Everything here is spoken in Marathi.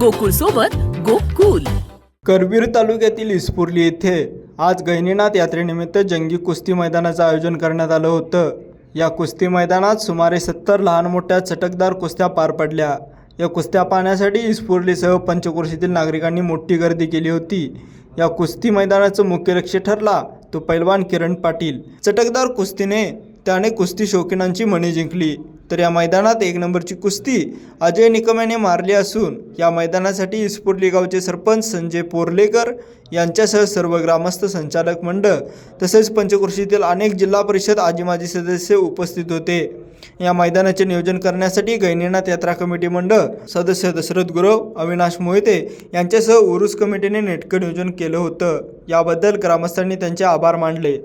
गोकुळ सोबत गोकुल. करवीर तालुक्यातील इस्पुर्ली येथे आज गैनीनाथ यात्रेनिमित्त जंगी कुस्ती मैदानाचं आयोजन करण्यात आलं होतं. या कुस्ती मैदानात सुमारे सत्तर लहान मोठ्या चटकदार कुस्त्या पार पडल्या. या कुस्त्या पाहण्यासाठी इस्पुर्लीसह पंचक्रोशीतील नागरिकांनी मोठी गर्दी केली होती. या कुस्ती मैदानाचं मुख्य लक्ष ठरला तो पैलवान किरण पाटील. चटकदार कुस्तीने त्याने कुस्ती शौकीनांची मने जिंकली. तर या मैदानात एक नंबरची कुस्ती अजय निकम याने मारली असून या मैदानासाठी इस्पुर्ली गावचे सरपंच संजय पोर्लेकर यांच्यासह सर्व ग्रामस्थ संचालक मंडळ तसेच पंचकृषीतील अनेक जिल्हा परिषद आजी माजी सदस्य उपस्थित होते. या मैदानाचे नियोजन करण्यासाठी गैनीनाथ यात्रा कमिटी मंडळ सदस्य दशरथ गुरव अविनाश मोहिते यांच्यासह उरुस कमिटीने नेटकं नियोजन केलं होतं. याबद्दल ग्रामस्थांनी त्यांचे आभार मानले.